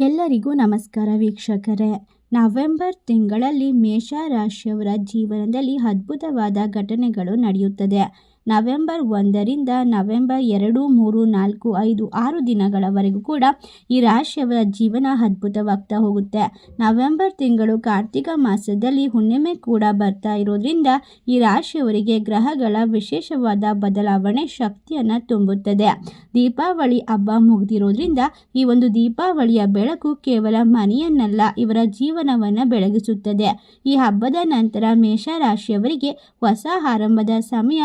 ಎಲ್ಲರಿಗೂ ನಮಸ್ಕಾರ ವೀಕ್ಷಕರೇ. ನವೆಂಬರ್ ತಿಂಗಳಲ್ಲಿ ಮೇಷ ರಾಶಿಯವರ ಜೀವನದಲ್ಲಿ ಅದ್ಭುತವಾದ ಘಟನೆಗಳು ನಡೆಯುತ್ತದೆ. ನವೆಂಬರ್ ಒಂದರಿಂದ ನವೆಂಬರ್ ಎರಡು, ಮೂರು, ನಾಲ್ಕು, ಐದು, ಆರು ದಿನಗಳವರೆಗೂ ಕೂಡ ಈ ರಾಶಿಯವರ ಜೀವನ ಅದ್ಭುತವಾಗ್ತಾ ಹೋಗುತ್ತೆ. ನವೆಂಬರ್ ತಿಂಗಳು ಕಾರ್ತಿಕ ಮಾಸದಲ್ಲಿ ಹುಣ್ಣಿಮೆ ಕೂಡ ಬರ್ತಾ ಇರೋದ್ರಿಂದ ಈ ರಾಶಿಯವರಿಗೆ ಗ್ರಹಗಳ ವಿಶೇಷವಾದ ಬದಲಾವಣೆ ಶಕ್ತಿಯನ್ನು ತುಂಬುತ್ತದೆ. ದೀಪಾವಳಿ ಹಬ್ಬ ಮುಗಿದಿರೋದ್ರಿಂದ ಈ ಒಂದು ದೀಪಾವಳಿಯ ಬೆಳಕು ಕೇವಲ ಮನೆಯನ್ನಲ್ಲ, ಇವರ ಜೀವನವನ್ನು ಬೆಳಗಿಸುತ್ತದೆ. ಈ ಹಬ್ಬದ ನಂತರ ಮೇಷ ರಾಶಿಯವರಿಗೆ ಹೊಸ ಆರಂಭದ ಸಮಯ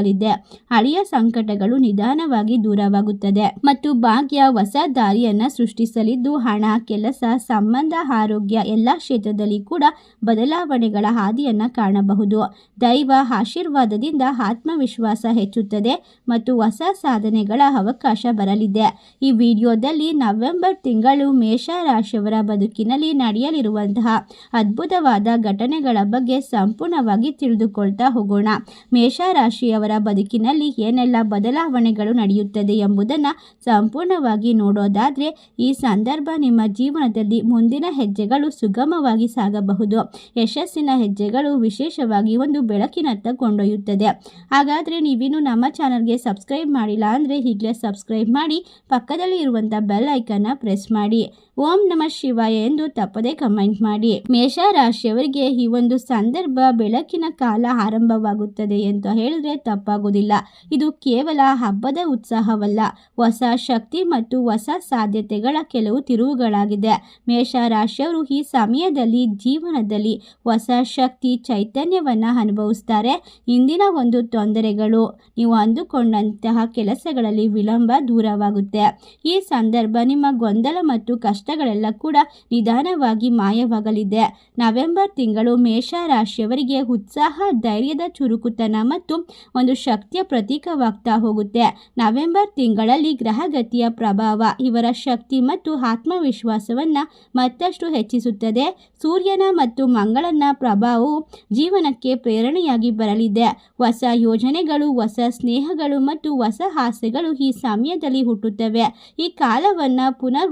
ಶುರುವಾಗಲಿದೆ ಹಳೆಯ ಸಂಕಟಗಳು ನಿಧಾನವಾಗಿ ದೂರವಾಗುತ್ತದೆ ಮತ್ತು ಭಾಗ್ಯ ಹೊಸ ದಾರಿಯನ್ನ ಸೃಷ್ಟಿಸಲಿದ್ದು, ಹಣ, ಕೆಲಸ, ಸಂಬಂಧ, ಆರೋಗ್ಯ ಎಲ್ಲ ಕ್ಷೇತ್ರದಲ್ಲಿ ಕೂಡ ಬದಲಾವಣೆಗಳ ಹಾದಿಯನ್ನ ಕಾಣಬಹುದು. ದೈವ ಆಶೀರ್ವಾದದಿಂದ ಆತ್ಮವಿಶ್ವಾಸ ಹೆಚ್ಚುತ್ತದೆ ಮತ್ತು ಹೊಸ ಸಾಧನೆಗಳ ಅವಕಾಶ ಬರಲಿದೆ. ಈ ವಿಡಿಯೋದಲ್ಲಿ ನವೆಂಬರ್ ತಿಂಗಳು ಮೇಷ ರಾಶಿಯವರ ಬದುಕಿನಲ್ಲಿ ನಡೆಯಲಿರುವಂತಹ ಅದ್ಭುತವಾದ ಘಟನೆಗಳ ಬಗ್ಗೆ ಸಂಪೂರ್ಣವಾಗಿ ತಿಳಿದುಕೊಳ್ತಾ ಹೋಗೋಣ. ಮೇಷ ರಾಶಿಯವರ ಬದುಕಿನಲ್ಲಿ ಏನೆಲ್ಲ ಬದಲಾವಣೆಗಳು ನಡೆಯುತ್ತದೆ ಎಂಬುದನ್ನು ಸಂಪೂರ್ಣವಾಗಿ ನೋಡೋದಾದ್ರೆ ಈ ಸಂದರ್ಭ ನಿಮ್ಮ ಜೀವನದಲ್ಲಿ ಮುಂದಿನ ಹೆಜ್ಜೆಗಳು ಸುಗಮವಾಗಿ ಸಾಗಬಹುದು. ಯಶಸ್ಸಿನ ಹೆಜ್ಜೆಗಳು ವಿಶೇಷವಾಗಿ ಒಂದು ಬೆಳಕಿನತ್ತ ಕೊಂಡೊಯ್ಯುತ್ತದೆ. ಹಾಗಾದರೆ ನೀವಿನ್ನು ನಮ್ಮ ಚಾನಲ್ಗೆ ಸಬ್ಸ್ಕ್ರೈಬ್ ಮಾಡಿಲ್ಲ ಅಂದರೆ ಈಗಲೇ ಸಬ್ಸ್ಕ್ರೈಬ್ ಮಾಡಿ ಪಕ್ಕದಲ್ಲಿ ಇರುವಂಥ ಬೆಲ್ ಐಕನ್ನ ಪ್ರೆಸ್ ಮಾಡಿ. ಓಂ ನಮ ಶಿವಾಯ ಎಂದು ತಪ್ಪದೆ ಕಮೆಂಟ್ ಮಾಡಿ. ಮೇಷ ರಾಶಿಯವರಿಗೆ ಈ ಒಂದು ಸಂದರ್ಭ ಬೆಳಕಿನ ಕಾಲ ಆರಂಭವಾಗುತ್ತದೆ ಅಂತ ಹೇಳಿದ್ರೆ ತಪ್ಪಾಗುವುದಿಲ್ಲ. ಇದು ಕೇವಲ ಹಬ್ಬದ ಉತ್ಸಾಹವಲ್ಲ. ಹೊಸ ಶಕ್ತಿ ಮತ್ತು ಹೊಸ ಸಾಧ್ಯತೆಗಳ ಕೆಲವು ತಿರುವುಗಳಾಗಿದೆ. ಮೇಷ ರಾಶಿಯವರು ಈ ಸಮಯದಲ್ಲಿ ಜೀವನದಲ್ಲಿ ಹೊಸ ಶಕ್ತಿ, ಚೈತನ್ಯವನ್ನು ಅನುಭವಿಸ್ತಾರೆ. ಇಂದಿನ ಒಂದು ತೊಂದರೆಗಳು, ನೀವು ಅಂದುಕೊಂಡಂತಹ ಕೆಲಸಗಳಲ್ಲಿ ವಿಳಂಬ ದೂರವಾಗುತ್ತೆ. ಈ ಸಂದರ್ಭ ನಿಮ್ಮ ಗೊಂದಲ ಮತ್ತು ಕಷ್ಟಗಳೆಲ್ಲ ಕೂಡ ನಿಧಾನವಾಗಿ ಮಾಯವಾಗಲಿದೆ. ನವೆಂಬರ್ ತಿಂಗಳು ಮೇಷ ರಾಶಿಯವರಿಗೆ ಉತ್ಸಾಹ, ಧೈರ್ಯದ ಚುರುಕುತನ ಮತ್ತು ಒಂದು ಶಕ್ತಿಯ ಪ್ರತೀಕವಾಗ್ತಾ ಹೋಗುತ್ತೆ. ನವೆಂಬರ್ ತಿಂಗಳಲ್ಲಿ ಗ್ರಹಗತಿಯ ಪ್ರಭಾವ ಇವರ ಶಕ್ತಿ ಮತ್ತು ಆತ್ಮವಿಶ್ವಾಸವನ್ನು ಮತ್ತಷ್ಟು ಹೆಚ್ಚಿಸುತ್ತದೆ. ಸೂರ್ಯನ ಮತ್ತು ಮಂಗಳನ ಪ್ರಭಾವವು ಜೀವನಕ್ಕೆ ಪ್ರೇರಣೆಯಾಗಿ ಬರಲಿದೆ. ಹೊಸ ಯೋಜನೆಗಳು, ಹೊಸ ಸ್ನೇಹಗಳು ಮತ್ತು ಹೊಸ ಆಸೆಗಳು ಈ ಸಮಯದಲ್ಲಿ ಹುಟ್ಟುತ್ತವೆ. ಈ ಕಾಲವನ್ನು ಪುನರ್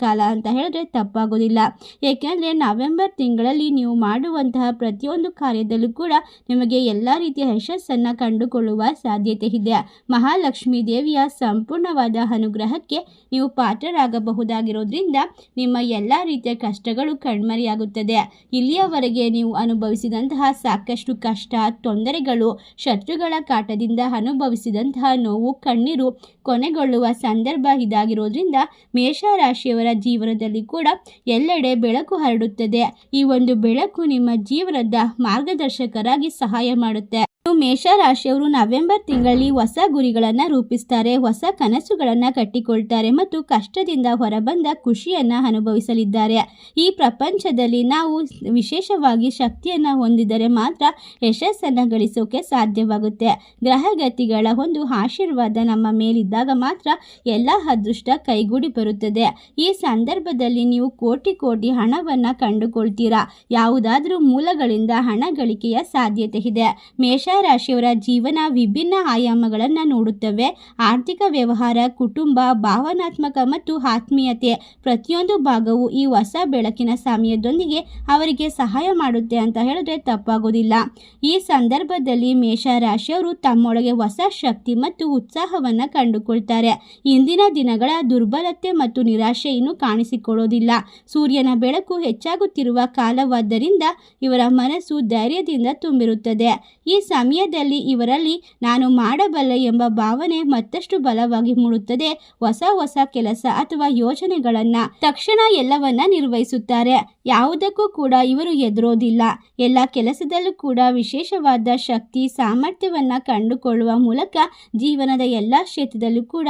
ಕಾಲ ಅಂತ ಹೇಳಿದ್ರೆ ತಪ್ಪಾಗೋದಿಲ್ಲ. ಏಕೆಂದರೆ ನವೆಂಬರ್ ತಿಂಗಳಲ್ಲಿ ನೀವು ಮಾಡುವಂತಹ ಪ್ರತಿಯೊಂದು ಕಾರ್ಯದಲ್ಲೂ ಕೂಡ ನಿಮಗೆ ಎಲ್ಲ ರೀತಿಯ ಯಶಸ್ಸನ್ನು ಕಂಡುಕೊಳ್ಳುವ ಸಾಧ್ಯತೆ ಇದೆ. ಮಹಾಲಕ್ಷ್ಮೀ ದೇವಿಯ ಸಂಪೂರ್ಣವಾದ ಅನುಗ್ರಹಕ್ಕೆ ನೀವು ಪಾತ್ರರಾಗಬಹುದಾಗಿರೋದ್ರಿಂದ ನಿಮ್ಮ ಎಲ್ಲ ರೀತಿಯ ಕಷ್ಟಗಳು ಕಣ್ಮರೆಯಾಗುತ್ತದೆ. ಇಲ್ಲಿಯವರೆಗೆ ನೀವು ಅನುಭವಿಸಿದಂತಹ ಸಾಕಷ್ಟು ಕಷ್ಟ, ತೊಂದರೆಗಳು, ಶತ್ರುಗಳ ಕಾಟದಿಂದ ಅನುಭವಿಸಿದಂತಹ ನೋವು, ಕಣ್ಣೀರು ಕೊನೆಗೊಳ್ಳುವ ಸಂದರ್ಭ ಇದಾಗಿರೋದ್ರಿಂದ ಮೇಷರಾಶಿಯವರ ಜೀವನದಲ್ಲಿ ಕೂಡ ಎಲ್ಲೆಡೆ ಬೆಳಕು ಹರಡುತ್ತದೆ. ಈ ಒಂದು ಬೆಳಕು ನಿಮ್ಮ ಜೀವನದ ಮಾರ್ಗದರ್ಶಕರಾಗಿ ಸಹಾಯ ಮಾಡುತ್ತೆ. ಮೇಷರಾಶಿಯವರು ನವೆಂಬರ್ ತಿಂಗಳಲ್ಲಿ ಹೊಸ ಗುರಿಗಳನ್ನು ರೂಪಿಸ್ತಾರೆ. ಹೊಸ ಕನಸುಗಳನ್ನು ಕಟ್ಟಿಕೊಳ್ತಾರೆ ಮತ್ತು ಕಷ್ಟದಿಂದ ಹೊರಬಂದ ಖುಷಿಯನ್ನು ಅನುಭವಿಸಲಿದ್ದಾರೆ. ಈ ಪ್ರಪಂಚದಲ್ಲಿ ನಾವು ವಿಶೇಷವಾಗಿ ಶಕ್ತಿಯನ್ನು ಹೊಂದಿದರೆ ಮಾತ್ರ ಯಶಸ್ಸನ್ನು ಗಳಿಸೋಕೆ ಸಾಧ್ಯವಾಗುತ್ತೆ. ಗ್ರಹಗತಿಗಳ ಒಂದು ಆಶೀರ್ವಾದ ನಮ್ಮ ಮೇಲಿದ್ದಾಗ ಮಾತ್ರ ಎಲ್ಲ ಅದೃಷ್ಟ ಕೈಗೂಡಿ ಬರುತ್ತದೆ. ಈ ಸಂದರ್ಭದಲ್ಲಿ ನೀವು ಕೋಟಿ ಕೋಟಿ ಹಣವನ್ನು ಕಂಡುಕೊಳ್ತೀರಾ. ಯಾವುದಾದ್ರೂ ಮೂಲಗಳಿಂದ ಹಣ ಗಳಿಕೆಯ ಸಾಧ್ಯತೆ ಇದೆ. ಮೇಷ ರಾಶಿಯವರ ಜೀವನ ವಿಭಿನ್ನ ಆಯಾಮಗಳನ್ನು ನೋಡುತ್ತವೆ. ಆರ್ಥಿಕ ವ್ಯವಹಾರ, ಕುಟುಂಬ, ಭಾವನಾತ್ಮಕ ಮತ್ತು ಆತ್ಮೀಯತೆ ಪ್ರತಿಯೊಂದು ಭಾಗವು ಈ ಹೊಸ ಬೆಳಕಿನ ಸಮಯದೊಂದಿಗೆ ಅವರಿಗೆ ಸಹಾಯ ಮಾಡುತ್ತೆ ಅಂತ ಹೇಳಿದ್ರೆ ತಪ್ಪಾಗೋದಿಲ್ಲ. ಈ ಸಂದರ್ಭದಲ್ಲಿ ಮೇಷ ರಾಶಿಯವರು ತಮ್ಮೊಳಗೆ ಹೊಸ ಶಕ್ತಿ ಮತ್ತು ಉತ್ಸಾಹವನ್ನು ಕಂಡುಕೊಳ್ತಾರೆ. ಇಂದಿನ ದಿನಗಳ ದುರ್ಬಲತೆ ಮತ್ತು ನಿರಾಶೆಯನ್ನು ಕಾಣಿಸಿಕೊಳ್ಳೋದಿಲ್ಲ. ಸೂರ್ಯನ ಬೆಳಕು ಹೆಚ್ಚಾಗುತ್ತಿರುವ ಕಾಲವಾದ್ದರಿಂದ ಇವರ ಮನಸ್ಸು ಧೈರ್ಯದಿಂದ ತುಂಬಿರುತ್ತದೆ. ಈ ಸಮಯದಲ್ಲಿ ಇವರಲ್ಲಿ ನಾನು ಮಾಡಬಲ್ಲೆ ಎಂಬ ಭಾವನೆ ಮತ್ತಷ್ಟು ಬಲವಾಗಿ ಮೂಡುತ್ತದೆ. ಹೊಸ ಹೊಸ ಕೆಲಸ ಅಥವಾ ಯೋಜನೆಗಳನ್ನು ತಕ್ಷಣ ಎಲ್ಲವನ್ನ ನಿರ್ವಹಿಸುತ್ತಾರೆ. ಯಾವುದಕ್ಕೂ ಕೂಡ ಇವರು ಎದುರೋದಿಲ್ಲ ಎಲ್ಲ ಕೆಲಸದಲ್ಲೂ ಕೂಡ ವಿಶೇಷವಾದ ಶಕ್ತಿ, ಸಾಮರ್ಥ್ಯವನ್ನ ಕಂಡುಕೊಳ್ಳುವ ಮೂಲಕ ಜೀವನದ ಎಲ್ಲ ಕ್ಷೇತ್ರದಲ್ಲೂ ಕೂಡ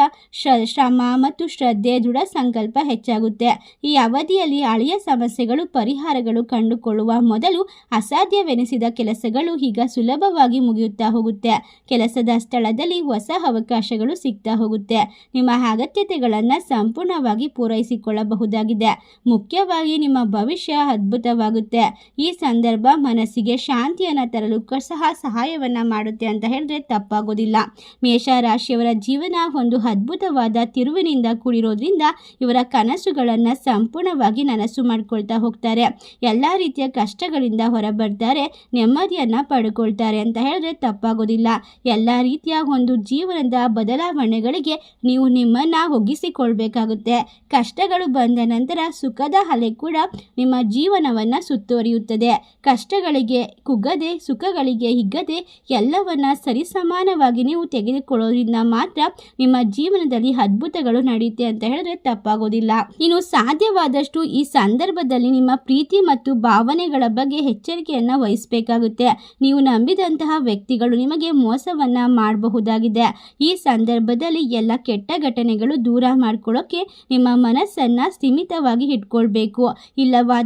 ಶ್ರಮ ಮತ್ತು ಶ್ರದ್ಧೆ, ದೃಢ ಸಂಕಲ್ಪ ಹೆಚ್ಚಾಗುತ್ತೆ. ಈ ಅವಧಿಯಲ್ಲಿ ಹಳೆಯ ಸಮಸ್ಯೆಗಳು, ಪರಿಹಾರಗಳು ಕಂಡುಕೊಳ್ಳುವ ಮೊದಲು ಅಸಾಧ್ಯವೆನಿಸಿದ ಕೆಲಸಗಳು ಈಗ ಸುಲಭವಾಗಿ ಮುಗಿಯುತ್ತಾ ಹೋಗುತ್ತೆ. ಕೆಲಸದ ಸ್ಥಳದಲ್ಲಿ ಹೊಸ ಅವಕಾಶಗಳು ಸಿಗ್ತಾ ಹೋಗುತ್ತೆ. ನಿಮ್ಮ ಅಗತ್ಯತೆಗಳನ್ನು ಸಂಪೂರ್ಣವಾಗಿ ಪೂರೈಸಿಕೊಳ್ಳಬಹುದಾಗಿದೆ. ಮುಖ್ಯವಾಗಿ ನಿಮ್ಮ ಭವಿಷ್ಯ ಭವಿಷ್ಯ ಅದ್ಭುತವಾಗುತ್ತೆ. ಈ ಸಂದರ್ಭ ಮನಸ್ಸಿಗೆ ಶಾಂತಿಯನ್ನು ತರಲು ಸಹ ಸಹಾಯವನ್ನು ಮಾಡುತ್ತೆ ಅಂತ ಹೇಳಿದ್ರೆ ತಪ್ಪಾಗೋದಿಲ್ಲ. ಮೇಷ ರಾಶಿಯವರ ಜೀವನ ಒಂದು ಅದ್ಭುತವಾದ ತಿರುವಿನಿಂದ ಕೂಡಿರೋದ್ರಿಂದ ಇವರ ಕನಸುಗಳನ್ನು ಸಂಪೂರ್ಣವಾಗಿ ನನಸು ಮಾಡ್ಕೊಳ್ತಾ ಹೋಗ್ತಾರೆ. ಎಲ್ಲ ರೀತಿಯ ಕಷ್ಟಗಳಿಂದ ಹೊರಬರ್ತಾರೆ, ನೆಮ್ಮದಿಯನ್ನು ಪಡ್ಕೊಳ್ತಾರೆ ಅಂತ ಹೇಳಿದ್ರೆ ತಪ್ಪಾಗೋದಿಲ್ಲ. ಎಲ್ಲ ರೀತಿಯ ಒಂದು ಜೀವನದ ಬದಲಾವಣೆಗಳಿಗೆ ನೀವು ನಿಮ್ಮನ್ನು ಒಗ್ಗಿಸಿಕೊಳ್ಬೇಕಾಗುತ್ತೆ. ಕಷ್ಟಗಳು ಬಂದ ನಂತರ ಸುಖದ ಅಲೆ ಕೂಡ ನಿಮ್ಮ ಜೀವನವನ್ನು ಸುತ್ತುವರಿಯುತ್ತದೆ ಕಷ್ಟಗಳಿಗೆ ಕುಗ್ಗದೆ, ಸುಖಗಳಿಗೆ ಹಿಗ್ಗದೆ ಎಲ್ಲವನ್ನ ಸರಿಸಮಾನವಾಗಿ ನೀವು ತೆಗೆದುಕೊಳ್ಳೋದ್ರಿಂದ ಮಾತ್ರ ನಿಮ್ಮ ಜೀವನದಲ್ಲಿ ಅದ್ಭುತಗಳು ನಡೆಯುತ್ತೆ ಅಂತ ಹೇಳಿದ್ರೆ ತಪ್ಪಾಗೋದಿಲ್ಲ. ಇನ್ನು ಸಾಧ್ಯವಾದಷ್ಟು ಈ ಸಂದರ್ಭದಲ್ಲಿ ನಿಮ್ಮ ಪ್ರೀತಿ ಮತ್ತು ಭಾವನೆಗಳ ಬಗ್ಗೆ ಎಚ್ಚರಿಕೆಯನ್ನು ವಹಿಸಬೇಕಾಗುತ್ತೆ. ನೀವು ನಂಬಿದಂತಹ ವ್ಯಕ್ತಿಗಳು ನಿಮಗೆ ಮೋಸವನ್ನ ಮಾಡಬಹುದಾಗಿದೆ. ಈ ಸಂದರ್ಭದಲ್ಲಿ ಎಲ್ಲ ಕೆಟ್ಟ ಘಟನೆಗಳು ದೂರ ಮಾಡ್ಕೊಳ್ಳೋಕೆ ನಿಮ್ಮ ಮನಸ್ಸನ್ನ ಸೀಮಿತವಾಗಿ ಇಟ್ಕೊಳ್ಬೇಕು.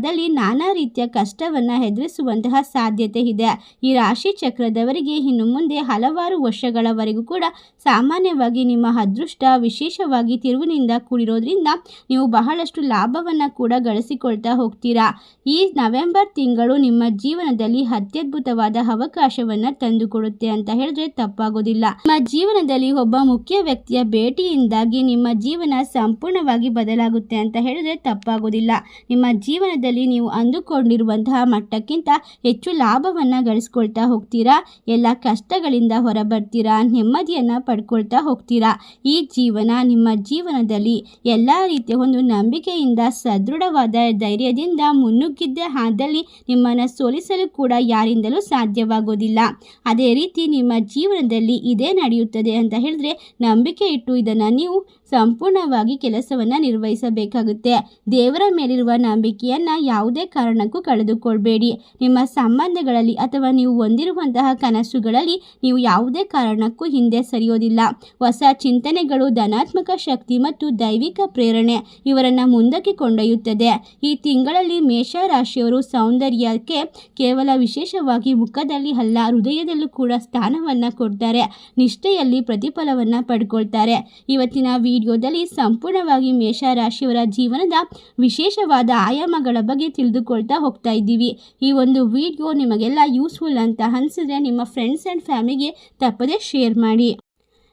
ಇಲ್ಲವಾದಲ್ಲಿ ನಾನಾ ರೀತಿಯ ಕಷ್ಟವನ್ನು ಎದುರಿಸುವಂತಹ ಸಾಧ್ಯತೆ ಇದೆ. ಈ ರಾಶಿ ಚಕ್ರದವರಿಗೆ ಇನ್ನು ಮುಂದೆ ಹಲವಾರು ವರ್ಷಗಳವರೆಗೂ ಕೂಡ ಸಾಮಾನ್ಯವಾಗಿ ನಿಮ್ಮ ಅದೃಷ್ಟ ವಿಶೇಷವಾಗಿ ತಿರುವಿನಿಂದ ಕೂಡಿರೋದ್ರಿಂದ ನೀವು ಬಹಳಷ್ಟು ಲಾಭವನ್ನು ಕೂಡ ಗಳಿಸಿಕೊಳ್ತಾ ಹೋಗ್ತೀರಾ. ಈ ನವೆಂಬರ್ ತಿಂಗಳು ನಿಮ್ಮ ಜೀವನದಲ್ಲಿ ಅತ್ಯದ್ಭುತವಾದ ಅವಕಾಶವನ್ನು ತಂದುಕೊಡುತ್ತೆ ಅಂತ ಹೇಳಿದ್ರೆ ತಪ್ಪಾಗೋದಿಲ್ಲ. ನಿಮ್ಮ ಜೀವನದಲ್ಲಿ ಒಬ್ಬ ಮುಖ್ಯ ವ್ಯಕ್ತಿಯ ಭೇಟಿಯಿಂದಾಗಿ ನಿಮ್ಮ ಜೀವನ ಸಂಪೂರ್ಣವಾಗಿ ಬದಲಾಗುತ್ತೆ ಅಂತ ಹೇಳಿದ್ರೆ ತಪ್ಪಾಗೋದಿಲ್ಲ. ನಿಮ್ಮ ಜೀವನದಲ್ಲಿ ನೀವು ಅಂದುಕೊಂಡಿರುವಂತಹ ಮಟ್ಟಕ್ಕಿಂತ ಹೆಚ್ಚು ಲಾಭವನ್ನು ಗಳಿಸ್ಕೊಳ್ತಾ ಹೋಗ್ತೀರಾ? ಎಲ್ಲ ಕಷ್ಟಗಳಿಂದ ಹೊರಬರ್ತೀರಾ? ನೆಮ್ಮದಿಯನ್ನು ಪಡ್ಕೊಳ್ತಾ ಹೋಗ್ತೀರಾ? ಈ ಜೀವನ ನಿಮ್ಮ ಜೀವನದಲ್ಲಿ ಎಲ್ಲ ರೀತಿಯ ಒಂದು ನಂಬಿಕೆಯಿಂದ, ಸದೃಢವಾದ ಧೈರ್ಯದಿಂದ ಮುನ್ನುಗ್ಗಿದ್ದೇ ಆದಲ್ಲಿ ನಿಮ್ಮನ್ನು ಸೋಲಿಸಲು ಕೂಡ ಯಾರಿಂದಲೂ ಸಾಧ್ಯವಾಗೋದಿಲ್ಲ. ಅದೇ ರೀತಿ ನಿಮ್ಮ ಜೀವನದಲ್ಲಿ ಇದೇ ನಡೆಯುತ್ತದೆ ಅಂತ ಹೇಳಿದ್ರೆ ನಂಬಿಕೆ ಇಟ್ಟು ಇದನ್ನು ನೀವು ಸಂಪೂರ್ಣವಾಗಿ ಕೆಲಸವನ್ನು ನಿರ್ವಹಿಸಬೇಕಾಗುತ್ತೆ. ದೇವರ ಮೇಲಿರುವ ನಂಬಿಕೆಯನ್ನು ಯಾವುದೇ ಕಾರಣಕ್ಕೂ ಕಳೆದುಕೊಳ್ಬೇಡಿ. ನಿಮ್ಮ ಸಂಬಂಧಗಳಲ್ಲಿ ಅಥವಾ ನೀವು ಹೊಂದಿರುವಂತಹ ಕನಸುಗಳಲ್ಲಿ ನೀವು ಯಾವುದೇ ಕಾರಣಕ್ಕೂ ಹಿಂದೆ ಸರಿಯೋದಿಲ್ಲ. ಹೊಸ ಚಿಂತನೆಗಳು ಧನಾತ್ಮಕ ಶಕ್ತಿ ಮತ್ತು ದೈವಿಕ ಪ್ರೇರಣೆ ಇವರನ್ನು ಮುಂದಕ್ಕೆ ಕೊಂಡೊಯ್ಯುತ್ತದೆ. ಈ ತಿಂಗಳಲ್ಲಿ ಮೇಷ ರಾಶಿಯವರು ಸೌಂದರ್ಯಕ್ಕೆ ಕೇವಲ ವಿಶೇಷವಾಗಿ ಮುಖದಲ್ಲಿ ಅಲ್ಲ, ಹೃದಯದಲ್ಲೂ ಕೂಡ ಸ್ಥಾನವನ್ನು ಕೊಡ್ತಾರೆ. ನಿಷ್ಠೆಯಲ್ಲಿ ಪ್ರತಿಫಲವನ್ನು ಪಡ್ಕೊಳ್ತಾರೆ. ಇವತ್ತಿನ ವಿಡಿಯೋದಲ್ಲಿ ಸಂಪೂರ್ಣವಾಗಿ ಮೇಷರಾಶಿಯವರ ಜೀವನದ ವಿಶೇಷವಾದ ಆಯಾಮಗಳ ಬಗ್ಗೆ ತಿಳಿದುಕೊಳ್ತಾ ಹೋಗ್ತಾ ಇದ್ದೀವಿ. ಈ ಒಂದು ವಿಡಿಯೋ ನಿಮಗೆಲ್ಲ ಯೂಸ್ಫುಲ್ ಅಂತ ಅನಿಸಿದ್ರೆ ನಿಮ್ಮ ಫ್ರೆಂಡ್ಸ್ ಆ್ಯಂಡ್ ಫ್ಯಾಮಿಲಿಗೆ ತಪ್ಪದೇ ಶೇರ್ ಮಾಡಿ.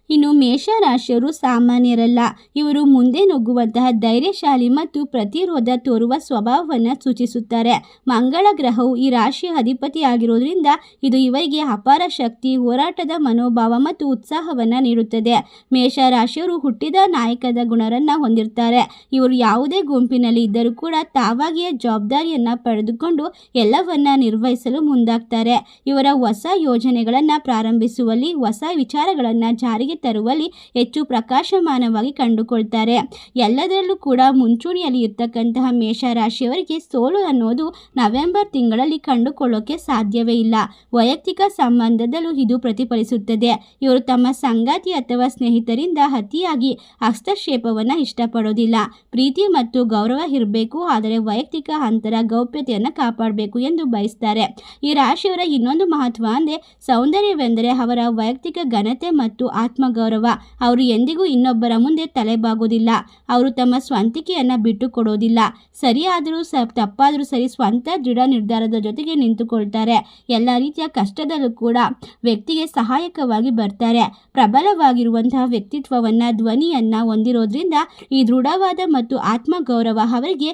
ಇನ್ನು ಮೇಷರಾಶಿಯವರು ಸಾಮಾನ್ಯರಲ್ಲ. ಇವರು ಮುಂದೆ ನುಗ್ಗುವಂತಹ ಧೈರ್ಯಶಾಲಿ ಮತ್ತು ಪ್ರತಿರೋಧ ತೋರುವ ಸ್ವಭಾವವನ್ನು ಸೂಚಿಸುತ್ತಾರೆ. ಮಂಗಳ ಗ್ರಹವು ಈ ರಾಶಿಯ ಅಧಿಪತಿ ಆಗಿರೋದ್ರಿಂದ ಇದು ಇವರಿಗೆ ಅಪಾರ ಶಕ್ತಿ, ಹೋರಾಟದ ಮನೋಭಾವ ಮತ್ತು ಉತ್ಸಾಹವನ್ನು ನೀಡುತ್ತದೆ. ಮೇಷರಾಶಿಯವರು ಹುಟ್ಟಿದ ನಾಯಕದ ಗುಣರನ್ನು ಹೊಂದಿರ್ತಾರೆ. ಇವರು ಯಾವುದೇ ಗುಂಪಿನಲ್ಲಿ ಇದ್ದರೂ ಕೂಡ ತಾವಾಗಿಯೇ ಜವಾಬ್ದಾರಿಯನ್ನು ಪಡೆದುಕೊಂಡು ಎಲ್ಲವನ್ನ ನಿರ್ವಹಿಸಲು ಮುಂದಾಗ್ತಾರೆ. ಇವರ ಹೊಸ ಯೋಜನೆಗಳನ್ನು ಪ್ರಾರಂಭಿಸುವಲ್ಲಿ ಹೊಸ ವಿಚಾರಗಳನ್ನು ಜಾರಿಗೆ ತರುವಲ್ಲಿ ಹೆಚ್ಚು ಪ್ರಕಾಶಮಾನವಾಗಿ ಕಂಡುಕೊಳ್ತಾರೆ. ಎಲ್ಲದರಲ್ಲೂ ಕೂಡ ಮುಂಚೂಣಿಯಲ್ಲಿ ಇರ್ತಕ್ಕಂತಹ ಮೇಷರಾಶಿಯವರಿಗೆ ಸೋಲು ಅನ್ನೋದು ನವೆಂಬರ್ ತಿಂಗಳಲ್ಲಿ ಕಂಡುಕೊಳ್ಳೋಕೆ ಸಾಧ್ಯವೇ ಇಲ್ಲ. ವೈಯಕ್ತಿಕ ಸಂಬಂಧದಲ್ಲೂ ಇದು ಪ್ರತಿಫಲಿಸುತ್ತದೆ. ಇವರು ತಮ್ಮ ಸಂಗಾತಿ ಅಥವಾ ಸ್ನೇಹಿತರಿಂದ ಅತಿಯಾಗಿ ಹಸ್ತಕ್ಷೇಪವನ್ನು ಇಷ್ಟಪಡೋದಿಲ್ಲ. ಪ್ರೀತಿ ಮತ್ತು ಗೌರವ ಇರಬೇಕು, ಆದರೆ ವೈಯಕ್ತಿಕ ಅಂತರ ಗೌಪ್ಯತೆಯನ್ನು ಕಾಪಾಡಬೇಕು ಎಂದು ಬಯಸ್ತಾರೆ. ಈ ರಾಶಿಯವರ ಇನ್ನೊಂದು ಮಹತ್ವ ಅಂದರೆ ಸೌಂದರ್ಯವೆಂದರೆ ಅವರ ವೈಯಕ್ತಿಕ ಘನತೆ ಮತ್ತು ಆತ್ಮಗೌರವ ಅವರು ಎಂದಿಗೂ ಇನ್ನೊಬ್ಬರ ಮುಂದೆ ತಲೆಬಾಗುವುದಿಲ್ಲ. ಅವರು ತಮ್ಮ ಸ್ವಂತಿಕೆಯನ್ನು ಬಿಟ್ಟು ಕೊಡೋದಿಲ್ಲ ಸರಿಯಾದರೂ ಸ, ತಪ್ಪಾದರೂ ಸರಿ ಸ್ವಂತ ದೃಢ ನಿರ್ಧಾರದ ಜೊತೆಗೆ ನಿಂತುಕೊಳ್ತಾರೆ. ಎಲ್ಲ ರೀತಿಯ ಕಷ್ಟದಲ್ಲೂ ಕೂಡ ವ್ಯಕ್ತಿಗೆ ಸಹಾಯಕವಾಗಿ ಬರ್ತಾರೆ. ಪ್ರಬಲವಾಗಿರುವಂತಹ ವ್ಯಕ್ತಿತ್ವವನ್ನು, ಧ್ವನಿಯನ್ನು ಹೊಂದಿರೋದ್ರಿಂದ ಈ ದೃಢವಾದ ಮತ್ತು ಆತ್ಮಗೌರವ ಅವರಿಗೆ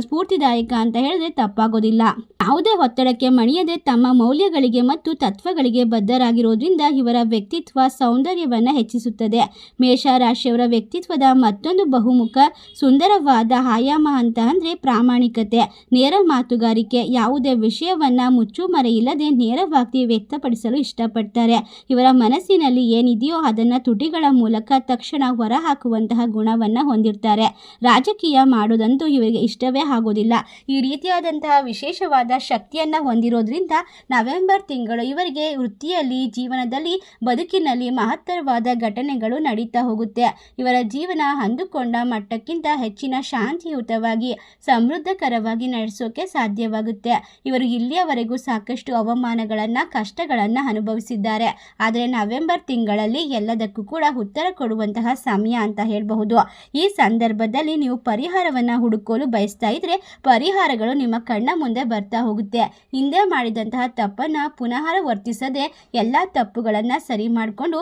ಸ್ಫೂರ್ತಿದಾಯಕ ಅಂತ ಹೇಳಿದ್ರೆ ತಪ್ಪಾಗೋದಿಲ್ಲ. ಯಾವುದೇ ಒತ್ತಡಕ್ಕೆ ಮಣಿಯದೆ ತಮ್ಮ ಮೌಲ್ಯಗಳಿಗೆ ಮತ್ತು ತತ್ವಗಳಿಗೆ ಬದ್ಧರಾಗಿರೋದ್ರಿಂದ ಇವರ ವ್ಯಕ್ತಿತ್ವ, ಸೌಂದರ್ಯವನ್ನು ಹೆಚ್ಚಿಸುತ್ತದೆ. ಮೇಷರಾಶಿಯವರ ವ್ಯಕ್ತಿತ್ವದ ಮತ್ತೊಂದು ಬಹುಮುಖ, ಸುಂದರವಾದ ಆಯಾಮ ಅಂತ ಅಂದರೆ ಪ್ರಾಮಾಣಿಕತೆ. ನೇರ ಮಾತುಗಾರಿಕೆ, ಯಾವುದೇ ವಿಷಯವನ್ನು ಮುಚ್ಚುಮರೆಯಿಲ್ಲದೆ ನೇರವಾಗಿ ವ್ಯಕ್ತಪಡಿಸಲು ಇಷ್ಟಪಡ್ತಾರೆ. ಇವರ ಮನಸ್ಸಿನಲ್ಲಿ ಏನಿದೆಯೋ ಅದನ್ನು ತುಟಿಗಳ ಮೂಲಕ ತಕ್ಷಣ ಹೊರಹಾಕುವಂತಹ ಗುಣವನ್ನು ಹೊಂದಿರ್ತಾರೆ. ರಾಜಕೀಯ ಮಾಡೋದಂತೂ ಇವರಿಗೆ ಇಷ್ಟವೇ ಆಗೋದಿಲ್ಲ. ಈ ರೀತಿಯಾದಂತಹ ವಿಶೇಷವಾದ ಶಕ್ತಿಯನ್ನು ಹೊಂದಿರೋದ್ರಿಂದ ನವೆಂಬರ್ ತಿಂಗಳು ಇವರಿಗೆ ವೃತ್ತಿಯಲ್ಲಿ, ಜೀವನದಲ್ಲಿ, ಬದುಕಿನಲ್ಲಿ ಮಹತ್ತರವಾದ ಅದ್ಭುತವಾದ ಘಟನೆಗಳು ನಡೀತಾ ಹೋಗುತ್ತೆ. ಇವರ ಜೀವನ ಅಂದುಕೊಂಡ ಮಟ್ಟಕ್ಕಿಂತ ಹೆಚ್ಚಿನ ಶಾಂತಿಯುತವಾಗಿ, ಸಮೃದ್ಧಕರವಾಗಿ ನಡೆಸೋಕೆ ಸಾಧ್ಯವಾಗುತ್ತೆ. ಇವರು ಇಲ್ಲಿಯವರೆಗೂ ಸಾಕಷ್ಟು ಅವಮಾನಗಳನ್ನು, ಕಷ್ಟಗಳನ್ನು ಅನುಭವಿಸಿದ್ದಾರೆ. ಆದರೆ ನವೆಂಬರ್ ತಿಂಗಳಲ್ಲಿ ಎಲ್ಲದಕ್ಕೂ ಕೂಡ ಉತ್ತರ ಕೊಡುವಂತಹ ಸಮಯ ಅಂತ ಹೇಳಬಹುದು. ಈ ಸಂದರ್ಭದಲ್ಲಿ ನೀವು ಪರಿಹಾರವನ್ನ ಹುಡುಕಲು ಬಯಸ್ತಾ ಇದ್ರೆ ಪರಿಹಾರಗಳು ನಿಮ್ಮ ಕಣ್ಣ ಮುಂದೆ ಬರ್ತಾ ಹೋಗುತ್ತೆ. ಹಿಂದೆ ಮಾಡಿದಂತಹ ತಪ್ಪನ್ನ ಪುನಃ ವರ್ತಿಸದೆ ಎಲ್ಲಾ ತಪ್ಪುಗಳನ್ನು ಸರಿ ಮಾಡಿಕೊಂಡು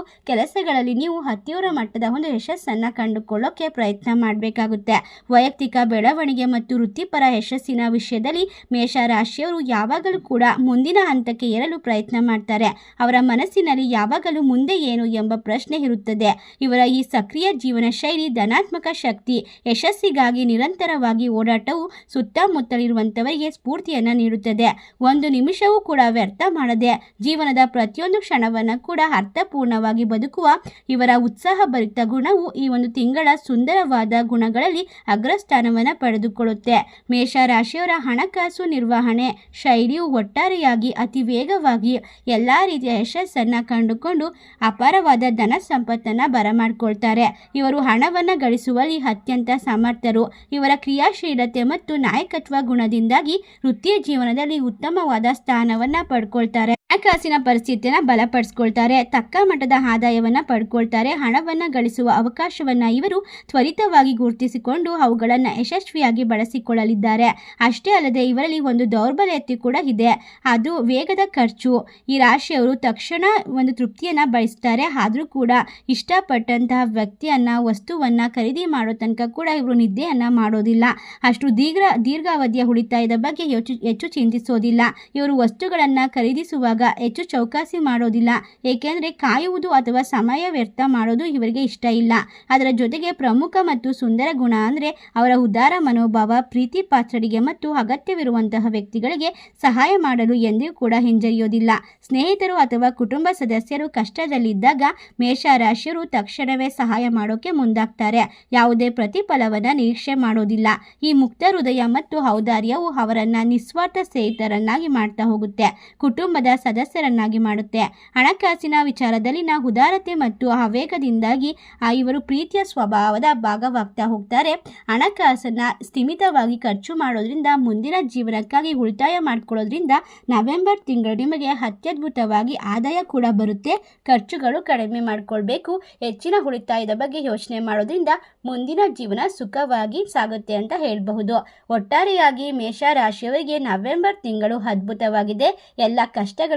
ಕೆಲಸಗಳಲ್ಲಿ ನೀವು ಅತ್ಯೂರ ಮಟ್ಟದ ಒಂದು ಯಶಸ್ಸನ್ನು ಕಂಡುಕೊಳ್ಳೋಕೆ ಪ್ರಯತ್ನ ಮಾಡಬೇಕಾಗುತ್ತೆ. ವೈಯಕ್ತಿಕ ಬೆಳವಣಿಗೆ ಮತ್ತು ವೃತ್ತಿಪರ ಯಶಸ್ಸಿನ ವಿಷಯದಲ್ಲಿ ಮೇಷ ರಾಶಿಯವರು ಯಾವಾಗಲೂ ಕೂಡ ಮುಂದಿನ ಹಂತಕ್ಕೆ ಏರಲು ಪ್ರಯತ್ನ ಮಾಡ್ತಾರೆ. ಅವರ ಮನಸ್ಸಿನಲ್ಲಿ ಯಾವಾಗಲೂ ಮುಂದೆ ಏನು ಎಂಬ ಪ್ರಶ್ನೆ ಇರುತ್ತದೆ. ಇವರ ಈ ಸಕ್ರಿಯ ಜೀವನ ಶೈಲಿ, ಧನಾತ್ಮಕ ಶಕ್ತಿ, ಯಶಸ್ಸಿಗಾಗಿ ನಿರಂತರವಾಗಿ ಓಡಾಟವು ಸುತ್ತಮುತ್ತಲಿರುವಂಥವರಿಗೆ ಸ್ಫೂರ್ತಿಯನ್ನು ನೀಡುತ್ತದೆ. ಒಂದು ನಿಮಿಷವೂ ಕೂಡ ವ್ಯರ್ಥ ಮಾಡದೆ ಜೀವನದ ಪ್ರತಿಯೊಂದು ಕ್ಷಣವನ್ನು ಕೂಡ ಅರ್ಥಪೂರ್ಣವಾಗಿ ಬದುಕುವ ಇವರ ಉತ್ಸಾಹಭರಿತ ಗುಣವು ಈ ಒಂದು ತಿಂಗಳ ಸುಂದರವಾದ ಗುಣಗಳಲ್ಲಿ ಅಗ್ರಸ್ಥಾನವನ್ನು ಪಡೆದುಕೊಳ್ಳುತ್ತೆ. ಮೇಷ ರಾಶಿಯವರ ಹಣಕಾಸು ನಿರ್ವಹಣೆ ಶೈಲಿಯು ಒಟ್ಟಾರೆಯಾಗಿ ಅತಿ ವೇಗವಾಗಿ ಎಲ್ಲ ರೀತಿಯ ಯಶಸ್ಸನ್ನು ಕಂಡುಕೊಂಡು ಅಪಾರವಾದ ಧನ ಸಂಪತ್ತನ್ನು ಬರಮಾಡಿಕೊಳ್ತಾರೆ. ಇವರು ಹಣವನ್ನು ಗಳಿಸುವಲ್ಲಿ ಅತ್ಯಂತ ಸಮರ್ಥರು. ಇವರ ಕ್ರಿಯಾಶೀಲತೆ ಮತ್ತು ನಾಯಕತ್ವ ಗುಣದಿಂದಾಗಿ ವೃತ್ತಿಯ ಜೀವನದಲ್ಲಿ ಉತ್ತಮವಾದ ಸ್ಥಾನವನ್ನು ಪಡ್ಕೊಳ್ತಾರೆ. ಹಣಕಾಸಿನ ಪರಿಸ್ಥಿತಿಯನ್ನ ಬಲಪಡಿಸ್ಕೊಳ್ತಾರೆ, ತಕ್ಕ ಮಟ್ಟದ ಆದಾಯವನ್ನು ಪಡ್ಕೊಳ್ತಾರೆ, ಹಣವನ್ನು ಗಳಿಸುವ ಅವಕಾಶವನ್ನು ಇವರು ತ್ವರಿತವಾಗಿ ಗುರುತಿಸಿಕೊಂಡು ಅವುಗಳನ್ನು ಯಶಸ್ವಿಯಾಗಿ ಬಳಸಿಕೊಳ್ಳಲಿದ್ದಾರೆ. ಅಷ್ಟೇ ಅಲ್ಲದೆ ಇವರಲ್ಲಿ ಒಂದು ದೌರ್ಬಲ್ಯತೆ ಕೂಡ ಇದೆ. ಅದು ವೇಗದ ಖರ್ಚು. ಈ ರಾಶಿಯವರು ತಕ್ಷಣ ಒಂದು ತೃಪ್ತಿಯನ್ನು ಬಯಸ್ತಾರೆ. ಆದರೂ ಕೂಡ ಇಷ್ಟಪಟ್ಟಂತಹ ವ್ಯಕ್ತಿಯನ್ನು, ವಸ್ತುವನ್ನು ಖರೀದಿ ಮಾಡೋ ತನಕ ಕೂಡ ಇವರು ನಿದ್ದೆಯನ್ನು ಮಾಡೋದಿಲ್ಲ. ಅಷ್ಟು ದೀರ್ಘ, ದೀರ್ಘಾವಧಿಯ ಉಳಿತಾಯದ ಬಗ್ಗೆ ಹೆಚ್ಚು ಹೆಚ್ಚು ಚಿಂತಿಸೋದಿಲ್ಲ. ಇವರು ವಸ್ತುಗಳನ್ನು ಖರೀದಿಸುವಾಗ ಹೆಚ್ಚು ಚೌಕಾಸಿ ಮಾಡೋದಿಲ್ಲ. ಏಕೆಂದರೆ ಕಾಯುವುದು ಅಥವಾ ಸಮಯ ವ್ಯರ್ಥ ಮಾಡೋದು ಇವರಿಗೆ ಇಷ್ಟ ಇಲ್ಲ. ಅದರ ಜೊತೆಗೆ ಪ್ರಮುಖ ಮತ್ತು ಸುಂದರ ಗುಣ ಅಂದರೆ ಅವರ ಉದಾರ ಮನೋಭಾವ, ಪ್ರೀತಿ ಪಾತ್ರರಿಗೆ ಮತ್ತು ಅಗತ್ಯವಿರುವಂತಹ ವ್ಯಕ್ತಿಗಳಿಗೆ ಸಹಾಯ ಮಾಡಲು ಎಂದಿಗೂ ಕೂಡ ಹಿಂಜರಿಯೋದಿಲ್ಲ. ಸ್ನೇಹಿತರು ಅಥವಾ ಕುಟುಂಬ ಸದಸ್ಯರು ಕಷ್ಟದಲ್ಲಿದ್ದಾಗ ಮೇಷ ರಾಶಿಯರು ತಕ್ಷಣವೇ ಸಹಾಯ ಮಾಡೋಕೆ ಮುಂದಾಗ್ತಾರೆ. ಯಾವುದೇ ಪ್ರತಿಫಲವನ್ನು ನಿರೀಕ್ಷೆ ಮಾಡೋದಿಲ್ಲ. ಈ ಮುಕ್ತ ಹೃದಯ ಮತ್ತು ಔದಾರ್ಯವು ಅವರನ್ನು ನಿಸ್ವಾರ್ಥ ಸ್ನೇಹಿತರನ್ನಾಗಿ ಮಾಡ್ತಾ ಹೋಗುತ್ತೆ. ಕುಟುಂಬದ ಸದಸ್ಯರನ್ನಾಗಿ ಮಾಡುತ್ತೆ. ಹಣಕಾಸಿನ ವಿಚಾರದಲ್ಲಿನ ಉದಾರತೆ ಮತ್ತು ಆವೇಗದಿಂದಾಗಿ ಆ ಇವರು ಪ್ರೀತಿಯ ಸ್ವಭಾವದ ಭಾಗವಾಗ್ತಾ ಹೋಗ್ತಾರೆ. ಹಣಕಾಸನ್ನು ಸ್ಥಿಮಿತವಾಗಿ ಖರ್ಚು ಮಾಡೋದ್ರಿಂದ, ಮುಂದಿನ ಜೀವನಕ್ಕಾಗಿ ಉಳಿತಾಯ ಮಾಡ್ಕೊಳ್ಳೋದ್ರಿಂದ ನವೆಂಬರ್ ತಿಂಗಳು ನಿಮಗೆ ಅತ್ಯದ್ಭುತವಾಗಿ ಆದಾಯ ಕೂಡ ಬರುತ್ತೆ. ಖರ್ಚುಗಳು ಕಡಿಮೆ ಮಾಡಿಕೊಳ್ಬೇಕು. ಹೆಚ್ಚಿನ ಉಳಿತಾಯದ ಬಗ್ಗೆ ಯೋಚನೆ ಮಾಡೋದ್ರಿಂದ ಮುಂದಿನ ಜೀವನ ಸುಖವಾಗಿ ಸಾಗುತ್ತೆ ಅಂತ ಹೇಳಬಹುದು. ಒಟ್ಟಾರೆಯಾಗಿ ಮೇಷ ರಾಶಿಯವರಿಗೆ ನವೆಂಬರ್ ತಿಂಗಳು ಅದ್ಭುತವಾಗಿದೆ. ಎಲ್ಲ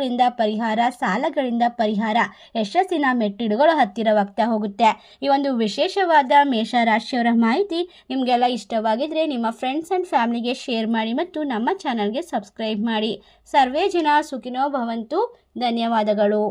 ಕಷ್ಟಗಳಿಂದ ಪರಿಹಾರ, ಸಾಲಗಳಿಂದ ಪರಿಹಾರ, ಯಶಸ್ಸಿನ ಮೆಟ್ಟಿಡುಗಳು ಹತ್ತಿರವಾಗ್ತಾ ಹೋಗುತ್ತೆ. ಈ ಒಂದು ವಿಶೇಷವಾದ ಮೇಷ ರಾಶಿಯವರ ಮಾಹಿತಿ ನಿಮಗೆಲ್ಲ ಇಷ್ಟವಾಗಿದ್ರೆ ನಿಮ್ಮ ಫ್ರೆಂಡ್ಸ್ ಅಂಡ್ ಫ್ಯಾಮಿಲಿಗೆ ಶೇರ್ ಮಾಡಿ ಮತ್ತು ನಮ್ಮ ಚಾನಲ್ಗೆ ಸಬ್ಸ್ಕ್ರೈಬ್ ಮಾಡಿ. ಸರ್ವೇ ಜನ ಸುಖಿನೋ ಭವಂತು. ಧನ್ಯವಾದಗಳು.